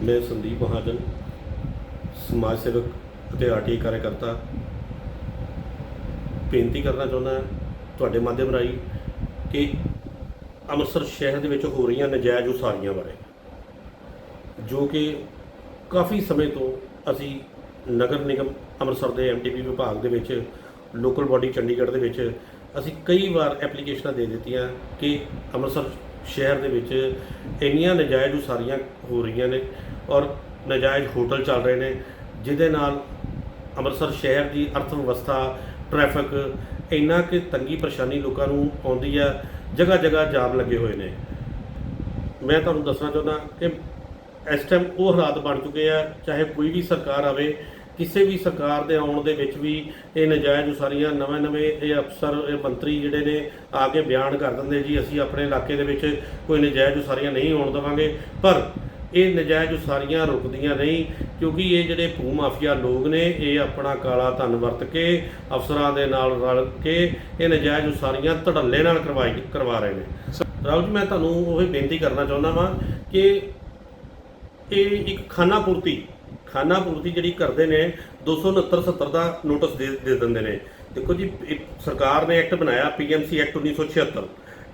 ਮੈਂ ਸੰਦੀਪ ਮਹਾਜਨ, ਸਮਾਜ ਸੇਵਕ ਅਤੇ ਆਰਟੀ ਕਾਰਜਕਰਤਾ। ਬੇਨਤੀ ਕਰਨਾ ਚਾਹੁੰਦਾ ਤੁਹਾਡੇ ਮਾਧਿਅਮ ਰਾਹੀਂ ਕਿ ਅੰਮ੍ਰਿਤਸਰ ਸ਼ਹਿਰ ਦੇ ਵਿੱਚ ਹੋ ਰਹੀਆਂ ਨਜਾਇਜ਼ ਉਸਾਰੀਆਂ ਬਾਰੇ, ਜੋ ਕਿ ਕਾਫੀ ਸਮੇਂ ਤੋਂ ਅਸੀਂ ਨਗਰ ਨਿਗਮ ਅੰਮ੍ਰਿਤਸਰ ਦੇ ਐਮਟੀਪੀ ਵਿਭਾਗ ਦੇ ਵਿੱਚ, ਲੋਕਲ ਬਾਡੀ ਚੰਡੀਗੜ੍ਹ ਦੇ ਵਿੱਚ ਅਸੀਂ ਕਈ ਵਾਰ ਐਪਲੀਕੇਸ਼ਨਾਂ ਦੇ ਦਿੱਤੀਆਂ ਕਿ ਅੰਮ੍ਰਿਤਸਰ ਸ਼ਹਿਰ ਦੇ ਵਿੱਚ ਇੰਨੀਆਂ ਨਜਾਇਜ਼ ਉਸਾਰੀਆਂ ਹੋ ਰਹੀਆਂ ਨੇ ਔਰ ਨਜਾਇਜ਼ ਹੋਟਲ ਚੱਲ ਰਹੇ ਨੇ, ਜਿਹਦੇ ਨਾਲ ਅੰਮ੍ਰਿਤਸਰ ਸ਼ਹਿਰ ਦੀ ਅਰਥ ਵਿਵਸਥਾ ਟ੍ਰੈਫਿਕ ਇੰਨਾ ਕਿ ਤੰਗੀ ਪਰੇਸ਼ਾਨੀ ਲੋਕਾਂ ਨੂੰ ਆਉਂਦੀ ਆ ਜਗ੍ਹਾ ਜਗ੍ਹਾ ਜਾਮ ਲੱਗੇ ਹੋਏ ਨੇ। ਮੈਂ ਤੁਹਾਨੂੰ ਦੱਸਣਾ ਚਾਹੁੰਦਾ ਕਿ ਇਸ ਟਾਈਮ ਉਹ ਹਾਲਾਤ ਬਣ ਚੁੱਕੇ ਆ, ਚਾਹੇ ਕੋਈ ਵੀ ਸਰਕਾਰ ਆਵੇ ਕਿਸੇ ਵੀ ਸਰਕਾਰ ਦੇ ਆਉਣ ਦੇ ਵਿੱਚ ਵੀ ਇਹ ਨਜਾਇਜ਼ ਉਸਾਰੀਆਂ ਨਵੇਂ ਨਵੇਂ ਇਹ ਅਫਸਰ, ਇਹ ਮੰਤਰੀ ਜਿਹੜੇ ਨੇ ਆ ਕੇ ਬਿਆਨ ਕਰ ਦਿੰਦੇ ਜੀ, ਅਸੀਂ ਆਪਣੇ ਇਲਾਕੇ ਦੇ ਵਿੱਚ ਕੋਈ ਨਜਾਇਜ਼ ਉਸਾਰੀਆਂ ਨਹੀਂ ਹੋਣ ਦੇਵਾਂਗੇ। ਪਰ ਇਹ ਨਜਾਇਜ਼ ਉਸਾਰੀਆਂ ਰੁਕਦੀਆਂ ਨਹੀਂ ਕਿਉਂਕਿ ਇਹ ਜਿਹੜੇ ਭੂ ਮਾਫੀਆ ਲੋਕ ਨੇ, ਇਹ ਆਪਣਾ ਕਾਲਾ ਧਨ ਵਰਤ ਕੇ ਅਫਸਰਾਂ ਦੇ ਨਾਲ ਰਲ ਕੇ ਇਹ ਨਜਾਇਜ਼ ਉਸਾਰੀਆਂ ਧੜੱਲੇ ਨਾਲ ਕਰਵਾਈ, ਕਰਵਾ ਰਹੇ ਨੇ। ਰਾਹੁਲ ਜੀ, ਮੈਂ ਤੁਹਾਨੂੰ ਉਹ ਹੀ ਬੇਨਤੀ ਕਰਨਾ ਚਾਹੁੰਦਾ ਵਾਂ ਕਿ ਇਹ ਇੱਕ ਖਾਨਾਪੂਰਤੀ ਖਾਨਾ ਪੂਰਤੀ ਜਿਹੜੀ ਕਰਦੇ ਨੇ 269 70 ਦਾ ਨੋਟਿਸ ਦੇ ਦੇ ਦਿੰਦੇ ਨੇ। ਦੇਖੋ ਜੀ ਸਰਕਾਰ ਨੇ ਐਕਟ ਬਣਾਇਆ ਪੀਐਮਸੀ ਐਕਟ 1976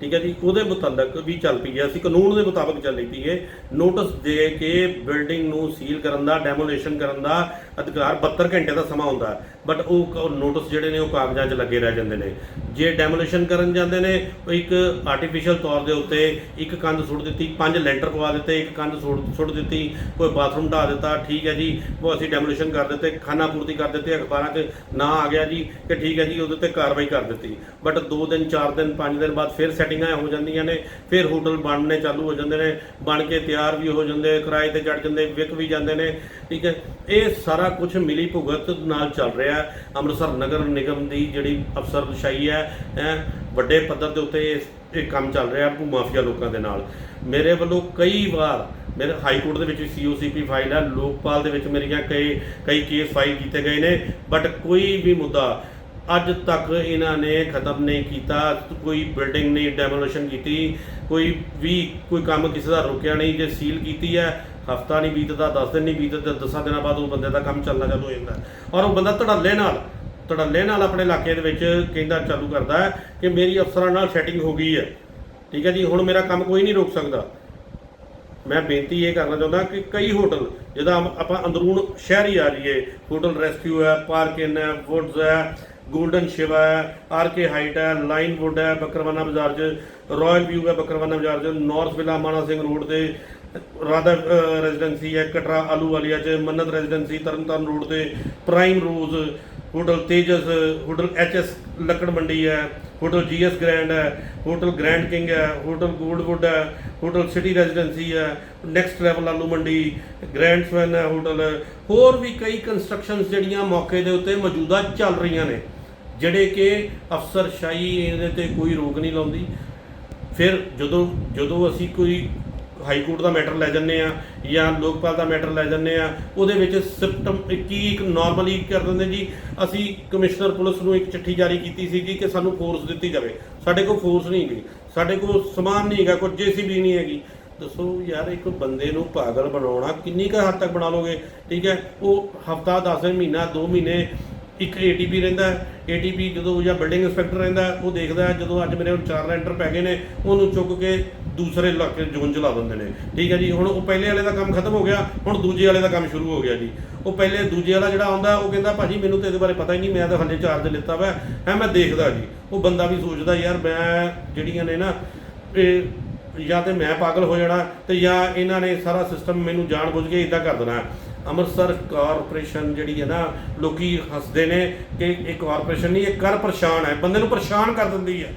ਠੀਕ ਹੈ ਜੀ, ਉਹਦੇ ਮੁਤਲਕ ਵੀ ਚੱਲ ਪਈ ਹੈ। ਅਸੀਂ ਕਾਨੂੰਨ ਦੇ ਮੁਤਾਬਕ ਚੱਲ ਪਈ ਹੈ। ਨੋਟਿਸ ਦੇ ਕੇ ਬਿਲਡਿੰਗ ਨੂੰ ਸੀਲ ਕਰਨ ਦਾ ਡੈਮੋਲੇਸ਼ਨ ਕਰਨ ਦਾ ਅਧਿਕਾਰ 72 ਘੰਟੇ ਦਾ ਸਮਾਂ ਹੁੰਦਾ ਬਟ ਉਹ ਨੋਟਿਸ ਜਿਹੜੇ ਨੇ ਉਹ ਕਾਗਜ਼ਾਂ 'ਚ ਲੱਗੇ ਰਹਿ ਜਾਂਦੇ ਨੇ। ਜੇ ਡੈਮੋਲੇਸ਼ਨ ਕਰਨ ਜਾਂਦੇ ਨੇ, ਉਹ ਇੱਕ ਆਰਟੀਫੀਸ਼ੀਅਲ ਤੌਰ ਦੇ ਉੱਤੇ ਇੱਕ ਕੰਧ ਸੁੱਟ ਦਿੱਤੀ, ਪੰਜ ਲੈਂਟਰ ਪਵਾ ਦਿੱਤੇ, ਇੱਕ ਕੰਧ ਸੁੱਟ ਦਿੱਤੀ, ਕੋਈ ਬਾਥਰੂਮ ਢਾ ਦਿੱਤਾ, ਠੀਕ ਹੈ ਜੀ, ਉਹ ਅਸੀਂ ਡੈਮੋਲੇਸ਼ਨ ਕਰ ਦਿੱਤੇ, ਖਾਨਾ ਪੂਰਤੀ ਕਰ ਦਿੱਤੇ, ਅਖਬਾਰਾਂ 'ਚ ਨਾ ਆ ਗਿਆ ਜੀ, ਕਿ ਠੀਕ ਹੈ ਜੀ, ਉਹਦੇ ਉੱਤੇ ਕਾਰਵਾਈ ਕਰ ਦਿੱਤੀ। ਬਟ 2 ਦਿਨ 4 ਦਿਨ 5 ਦਿਨ ਬਾਅਦ ਫਿਰ ਸੈਟਿੰਗਾਂ ਹੋ ਜਾਂਦੀਆਂ ਨੇ, ਫਿਰ ਹੋਟਲ ਬਣਨੇ ਚਾਲੂ ਹੋ ਜਾਂਦੇ ਨੇ, ਬਣ ਕੇ ਤਿਆਰ ਵੀ ਹੋ ਜਾਂਦੇ, ਕਿਰਾਏ ਤੇ ਚੜ ਜਾਂਦੇ, ਵਿਕ ਵੀ ਜਾਂਦੇ ਨੇ, ਠੀਕ ਹੈ। ਇਹ ਸਾਰਾ ਕੁਝ ਮਿਲੀ ਭੁਗਤ ਨਾਲ ਚੱਲ ਰਿਹਾ ਅੰਮ੍ਰਿਤਸਰ ਨਗਰ ਨਿਗਮ ਦੀ ਜਿਹੜੀ ਅਫਸਰਸ਼ਾਹੀ ਹੈ ਹੈ, ਵੱਡੇ ਪੱਧਰ ਦੇ ਉੱਤੇ ਇਹ ਇਹ ਕੰਮ ਚੱਲ ਰਿਹਾ ਭੂ ਮਾਫੀਆ ਲੋਕਾਂ ਦੇ ਨਾਲ। ਮੇਰੇ ਵੱਲੋਂ ਕਈ ਵਾਰ ਮੇਰੇ ਹਾਈ ਕੋਰਟ ਦੇ ਵਿੱਚ ਵੀ ਸੀਓਸੀਪੀ ਫਾਈਲ ਹੈ, ਲੋਕਪਾਲ ਦੇ ਵਿੱਚ ਮੇਰੀਆਂ ਕਈ ਕਈ ਕੇਸ ਫਾਈਲ ਕੀਤੇ ਗਏ ਨੇ ਬਟ ਕੋਈ ਵੀ ਮੁੱਦਾ ਅੱਜ ਤੱਕ ਇਹਨਾਂ ਨੇ ਖਤਮ ਨਹੀਂ ਕੀਤਾ, ਕੋਈ ਬਿਲਡਿੰਗ ਨਹੀਂ ਡੈਮੋਲੇਸ਼ਨ ਕੀਤੀ, ਕੋਈ ਵੀ, ਕੋਈ ਕੰਮ ਕਿਸੇ ਦਾ ਰੁਕਿਆ ਨਹੀਂ, ਜੇ ਸੀਲ ਕੀਤੀ ਹੈ, ਹਫਤਾ ਨਹੀਂ ਬੀਤਦਾ 10 ਦਿਨ ਨਹੀਂ ਬੀਤਦਾ 10 ਦਿਨਾਂ ਬਾਅਦ ਉਹ ਬੰਦੇ ਦਾ ਕੰਮ ਚੱਲਣਾ ਚਾਲੂ ਹੋ ਜਾਂਦਾ ਔਰ ਉਹ ਬੰਦਾ ਧੜੱਲੇ ਨਾਲ ਧੜੱਲੇ ਨਾਲ ਆਪਣੇ ਇਲਾਕੇ ਦੇ ਵਿੱਚ ਕਹਿੰਦਾ ਚਾਲੂ ਕਰਦਾ ਹੈ ਕਿ ਮੇਰੀ ਅਫਸਰਾਂ ਨਾਲ ਸੈਟਿੰਗ ਹੋ ਗਈ ਹੈ। ਠੀਕ ਹੈ ਜੀ, ਹੁਣ ਮੇਰਾ ਕੰਮ ਕੋਈ ਨਹੀਂ ਰੋਕ ਸਕਦਾ। ਮੈਂ ਬੇਨਤੀ ਇਹ ਕਰਨਾ ਚਾਹੁੰਦਾ ਕਿ ਕਈ ਹੋਟਲ ਜਿਹਦਾ ਆਪਾਂ ਅੰਦਰੂਨ ਸ਼ਹਿਰ ਹੀ ਆ ਜਾਈਏ, ਹੋਟਲ ਰੈਸਕਿਊ ਹੈ ਪਾਰਕ ਇਨ ਹੈ ਵੁੱਡਸ ਹੈ ਗੋਲਡਨ ਸ਼ਿਵਾ ਹੈ, ਆਰ ਕੇ ਹਾਈਟ ਹੈ, ਲਾਈਨ ਵੁੱਡ ਹੈ, ਬੱਕਰਵਾਨਾ ਬਾਜ਼ਾਰ 'ਚ, ਰਾਇਲ ਵਿਊ ਹੈ ਬੱਕਰਵਾਨਾ ਬਾਜ਼ਾਰ 'ਚ ਨਾਰਥ ਵਿਲਾ ਮਾਨਾ ਸਿੰਘ ਰੋਡ ਤੇ, ਰਾਧਾ ਰੈਜ਼ੀਡੈਂਸੀ ਹੈ, ਕਟਰਾ ਆਲੂ ਵਾਲੀਆ 'ਚ, ਮੰਨਤ ਰੈਜ਼ੀਡੈਂਸੀ ਤਰਨਤਾਰਨ ਰੋਡ ਤੇ prime rose hotel Tejas hotel HS Lakkar Mandi ਹੈ ਹੋਟਲ ਜੀਐਸ ਗ੍ਰੈਂਡ ਹੈ ਹੋਟਲ ਗ੍ਰੈਂਡ ਕਿੰਗ ਹੈ ਹੋਟਲ ਗੋਲਡਵੁੱਡ ਹੈ ਹੋਟਲ ਸਿਟੀ ਰੈਜ਼ੀਡੈਂਸੀ ਹੈ next level Aloo Mandi grand swan ਹੈ ਹੋਟਲ ਹੋਰ ਵੀ ਕਈ ਕੰਸਟਰਕਸ਼ਨਸ ਜਿਹੜੀਆਂ ਮੌਕੇ ਦੇ ਉੱਤੇ ਮੌਜੂਦਾ ਚੱਲ ਰਹੀਆਂ ਨੇ। ਜਿਹੜੇ ਕਿ ਅਫਸਰਸ਼ਾਹੀ ਇਹਦੇ ਤੇ ਕੋਈ ਰੋਕ ਨਹੀਂ ਲਾਉਂਦੀ। ਫਿਰ ਜਦੋਂ ਜਦੋਂ ਅਸੀਂ ਕੋਈ ਹਾਈ ਕੋਰਟ ਦਾ ਮੈਟਰ ਲੈ ਜੰਨੇ ਆ ਜਾਂ ਲੋਕਪਾਲ ਦਾ ਮੈਟਰ ਲੈ ਜੰਨੇ ਆ ਉਹਦੇ ਵਿੱਚ ਸਿਸਟਮ ਕੀ ਇੱਕ ਨਾਰਮਲੀ ਕਰ ਦਿੰਦੇ ਜੀ। ਅਸੀਂ ਕਮਿਸ਼ਨਰ ਪੁਲਿਸ ਨੂੰ ਇੱਕ ਚਿੱਠੀ ਜਾਰੀ ਕੀਤੀ ਸੀ ਜੀ ਕਿ ਸਾਨੂੰ ਫੋਰਸ ਦਿੱਤੀ ਜਾਵੇ। ਸਾਡੇ ਕੋਲ ਫੋਰਸ ਨਹੀਂ ਹੈਗੀ। ਸਾਡੇ ਕੋਲ ਸਮਾਨ ਨਹੀਂ ਹੈਗਾ, ਕੋਈ ਜੀਸੀਬੀ ਨਹੀਂ ਹੈਗੀ। ਦੱਸੋ ਯਾਰ, ਇੱਕ ਬੰਦੇ ਨੂੰ ਪਾਗਲ ਬਣਾਉਣਾ ਕਿੰਨੀ ਕੁ ਹੱਦ ਤੱਕ ਬਣਾ ਲੋਗੇ? ਠੀਕ ਹੈ, ਉਹ ਹਫਤਾ 10 ਦਿਨ, ਮਹੀਨਾ 2 ਮਹੀਨੇ ਇੱਕ ਏਟੀਪੀ ਰਹਿੰਦਾ ਏਟੀਪੀ ਜਦੋਂ ਜਾਂ ਬਿਲਡਿੰਗ ਇੰਸਪੈਕਟਰ ਰਹਿੰਦਾ, ਉਹ ਦੇਖਦਾ ਜਦੋਂ ਅੱਜ ਮੇਰੇ ਕੋਲ ਚਾਰ ਲੈਂਟਰ ਪੈ ਗਏ ਨੇ, ਉਹਨੂੰ ਚੁੱਕ ਕੇ ਦੂਸਰੇ ਇਲਾਕੇ ਜ਼ੋਨ ਚ ਲਾ ਦਿੰਦੇ ਨੇ। ਠੀਕ ਹੈ ਜੀ, ਹੁਣ ਉਹ ਪਹਿਲੇ ਵਾਲੇ ਦਾ ਕੰਮ ਖਤਮ ਹੋ ਗਿਆ, ਹੁਣ ਦੂਜੇ ਵਾਲੇ ਦਾ ਕੰਮ ਸ਼ੁਰੂ ਹੋ ਗਿਆ ਜੀ। ਉਹ ਪਹਿਲੇ ਦੂਜੇ ਵਾਲਾ ਜਿਹੜਾ ਆਉਂਦਾ, ਉਹ ਕਹਿੰਦਾ, ਭਾਜੀ, ਮੈਨੂੰ ਤੇ ਇਹਦੇ ਬਾਰੇ ਪਤਾ ਹੀ ਨਹੀਂ, ਮੈਂ ਤਾਂ ਹਲੇ ਚਾਰਜ ਲਿੱਤਾ ਵਾ। ਹੈ, ਮੈਂ ਦੇਖਦਾ ਜੀ। ਉਹ ਬੰਦਾ ਵੀ ਸੋਚਦਾ, ਯਾਰ, ਮੈਂ ਜਿਹੜੀਆਂ ਨੇ ਨਾ, ਇਹ ਜਾਂ ਤੇ ਮੈਂ ਪਾਗਲ ਹੋ ਜਾਣਾ ਤੇ ਜਾਂ ਇਹਨਾਂ ਨੇ ਸਾਰਾ ਸਿਸਟਮ ਮੈਨੂੰ ਜਾਣ ਬੁੱਝ ਕੇ ਇਦਾਂ ਕਰ ਦੇਣਾ। ਅੰਮ੍ਰਿਤਸਰ ਕਾਰਪੋਰੇਸ਼ਨ ਜਿਹੜੀ ਹੈ ਨਾ, ਲੋਕੀ ਹੱਸਦੇ ਨੇ ਕਿ ਇਹ ਕਾਰਪੋਰੇਸ਼ਨ ਨਹੀਂ, ਇਹ ਕਰ ਪਰੇਸ਼ਾਨ ਹੈ, ਬੰਦੇ ਨੂੰ ਪਰੇਸ਼ਾਨ ਕਰ ਦਿੰਦੀ ਹੈ।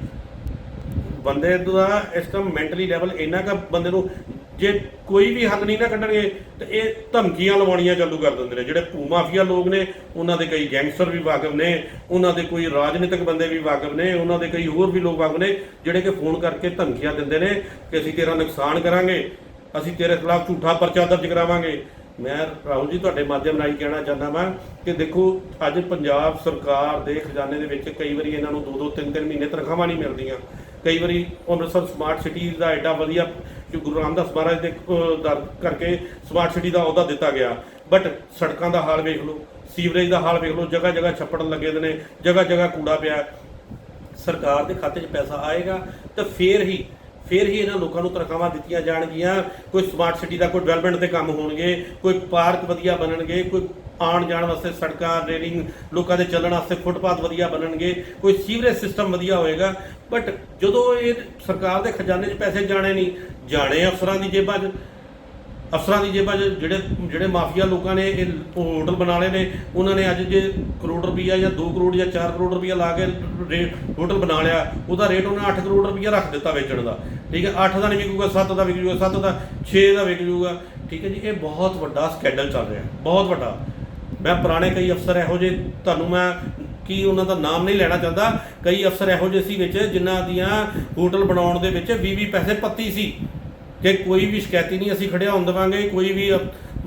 ਬੰਦੇ ਦਾ ਇਸ ਟਾਈਮ ਮੈਂਟਲੀ ਲੈਵਲ ਇੰਨਾ ਕਿ ਬੰਦੇ ਨੂੰ ਜੇ ਕੋਈ ਵੀ ਹੱਲ ਨਹੀਂ ਨਾ ਕੱਢਣਗੇ, ਤੇ ਇਹ ਧਮਕੀਆਂ ਲਵਾਉਣੀਆਂ ਚਾਲੂ ਕਰ ਦਿੰਦੇ ਨੇ। ਜਿਹੜੇ ਭੂ ਮਾਫੀਆ ਲੋਕ ਨੇ, ਉਹਨਾਂ ਦੇ ਕਈ ਗੈਂਗਸਟਰ ਵੀ ਵਾਕਫ ਨੇ, ਉਹਨਾਂ ਦੇ ਕੋਈ ਰਾਜਨੀਤਿਕ ਬੰਦੇ ਵੀ ਵਾਕਫ ਨੇ, ਉਹਨਾਂ ਦੇ ਕਈ ਹੋਰ ਵੀ ਲੋਕ ਵਾਕਫ ਨੇ, ਜਿਹੜੇ ਕਿ ਫੋਨ ਕਰਕੇ ਧਮਕੀਆਂ ਦਿੰਦੇ ਨੇ ਕਿ ਅਸੀਂ ਤੇਰਾ ਨੁਕਸਾਨ ਕਰਾਂਗੇ, ਅਸੀਂ ਤੇਰੇ ਖਿਲਾਫ ਝੂਠਾ ਪਰਚਾ ਦਰਜ ਕਰਾਵਾਂਗੇ। ਮੈਂ ਰਾਹੁਲ ਜੀ ਤੁਹਾਡੇ ਮਾਧਿਅਮ ਰਾਹੀਂ ਕਹਿਣਾ ਚਾਹੁੰਦਾ ਵਾਂ ਕਿ ਦੇਖੋ, ਅੱਜ ਪੰਜਾਬ ਸਰਕਾਰ ਦੇ ਖਜ਼ਾਨੇ ਦੇ ਵਿੱਚ ਕਈ ਵਾਰੀ ਇਹਨਾਂ ਨੂੰ 2-2 3-3 ਮਹੀਨੇ ਤਨਖਾਹਾਂ ਨਹੀਂ ਮਿਲਦੀਆਂ। ਕਈ ਵਾਰੀ ਅੰਮ੍ਰਿਤਸਰ ਸਮਾਰਟ ਸਿਟੀ ਦਾ ਐਡਾ ਵਧੀਆ ਕਿ ਗੁਰੂ ਰਾਮਦਾਸ ਮਹਾਰਾਜ ਦੇ ਦਰ ਕਰਕੇ ਸਮਾਰਟ ਸਿਟੀ ਦਾ ਅਹੁਦਾ ਦਿੱਤਾ ਗਿਆ। ਬਟ ਸੜਕਾਂ ਦਾ ਹਾਲ ਵੇਖ ਲਓ, ਸੀਵਰੇਜ ਦਾ ਹਾਲ ਵੇਖ ਲਓ ਜਗ੍ਹਾ ਜਗ੍ਹਾ ਛੱਪੜ ਲੱਗੇ ਦੇ ਨੇ ਜਗ੍ਹਾ ਜਗ੍ਹਾ ਕੂੜਾ ਪਿਆ। ਸਰਕਾਰ ਦੇ ਖਾਤੇ 'ਚ ਪੈਸਾ ਆਏਗਾ ਤਾਂ ਫੇਰ ਹੀ ਫਿਰ ਹੀ ਇਹਨਾਂ ਲੋਕਾਂ ਨੂੰ ਤਨਖਾਹਾਂ ਦਿੱਤੀਆਂ ਜਾਣਗੀਆਂ। ਕੋਈ ਸਮਾਰਟ ਸਿਟੀ ਦਾ ਕੋਈ ਡਿਵੈਲਪਮੈਂਟ ਦੇ ਕੰਮ ਹੋਣਗੇ, ਕੋਈ ਪਾਰਕ ਵਧੀਆ ਬਣਨਗੇ, ਕੋਈ ਆਉਣ ਜਾਣ ਵਾਸਤੇ ਸੜਕਾਂ, ਰੇਲਿੰਗ ਲੋਕਾਂ ਦੇ ਚੱਲਣ ਵਾਸਤੇ ਫੁੱਟਪਾਥ ਵਧੀਆ ਬਣਨਗੇ, ਕੋਈ ਸੀਵਰੇਜ ਸਿਸਟਮ ਵਧੀਆ ਹੋਏਗਾ। ਬਟ ਜਦੋਂ ਇਹ ਸਰਕਾਰ ਦੇ ਖਜ਼ਾਨੇ 'ਚ ਪੈਸੇ ਜਾਣੇ ਨਹੀਂ, ਜਾਣੇ ਅਫਸਰਾਂ ਦੀ ਜੇਬਾਂ 'ਚ। ਅਫਸਰਾਂ ਦੀ ਜੇਬਾਂ 'ਚ ਜਿਹੜੇ ਜਿਹੜੇ ਮਾਫੀਆ ਲੋਕਾਂ ਨੇ ਇਹ ਹੋਟਲ ਬਣਾ ਲਏ ਨੇ, ਉਹਨਾਂ ਨੇ ਅੱਜ ਜੇ ਕਰੋੜ ਰੁਪਈਆ ਜਾਂ 2 ਕਰੋੜ ਜਾਂ 4 ਕਰੋੜ ਰੁਪਈਆ ਲਾ ਕੇ ਰੇਟ ਹੋਟਲ ਬਣਾ ਲਿਆ, ਉਹਦਾ ਰੇਟ ਉਹਨੇ 8 ਕਰੋੜ ਰੁਪਈਆ ਰੱਖ ਦਿੱਤਾ ਵੇਚਣ ਦਾ। ਠੀਕ ਹੈ 8 ਦਾ ਨਹੀਂ ਵਿਕੂਗਾ 7 ਦਾ ਵਿਕ ਜੂਗਾ 7 ਦਾ 6 ਦਾ ਵਿਕ ਜੂਗਾ ਠੀਕ ਹੈ ਜੀ, ਇਹ ਬਹੁਤ ਵੱਡਾ ਸਕੈਂਡਲ ਚੱਲ ਰਿਹਾ, ਬਹੁਤ ਵੱਡਾ। ਮੈਂ ਪੁਰਾਣੇ ਕਈ ਅਫਸਰ ਇਹੋ ਜਿਹੇ, ਤੁਹਾਨੂੰ ਮੈਂ ਕੀ ਉਹਨਾਂ ਦਾ ਨਾਮ ਨਹੀਂ ਲੈਣਾ ਚਾਹੁੰਦਾ, ਕਈ ਅਫਸਰ ਇਹੋ ਜਿਹੇ ਸੀ ਵਿੱਚ, ਜਿਨ੍ਹਾਂ ਦੀਆਂ ਹੋਟਲ ਬਣਾਉਣ ਦੇ ਵਿੱਚ 20 20 ਪੈਸੇ ਪੱਤੀ ਸੀ। ਕਿ ਕੋਈ ਵੀ ਸ਼ਿਕਾਇਤੀ ਨਹੀਂ, ਅਸੀਂ ਖੜਿਆ ਹੋਣ ਦੇਵਾਂਗੇ, ਕੋਈ ਵੀ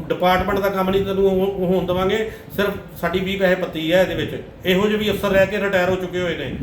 ਡਿਪਾਰਟਮੈਂਟ ਦਾ ਕੰਮ ਨਹੀਂ ਤੈਨੂੰ ਉਹ- ਹੋਣ ਦੇਵਾਂਗੇ, ਸਿਰਫ ਸਾਡੀ 20 ਪੈਸੇ ਪੱਤੀ ਹੈ ਇਹਦੇ ਵਿੱਚ। ਇਹੋ ਜਿਹੇ ਵੀ ਅਫਸਰ ਰਹਿ ਕੇ ਰਿਟਾਇਰ ਹੋ ਚੁੱਕੇ ਹੋਏ ਨੇ।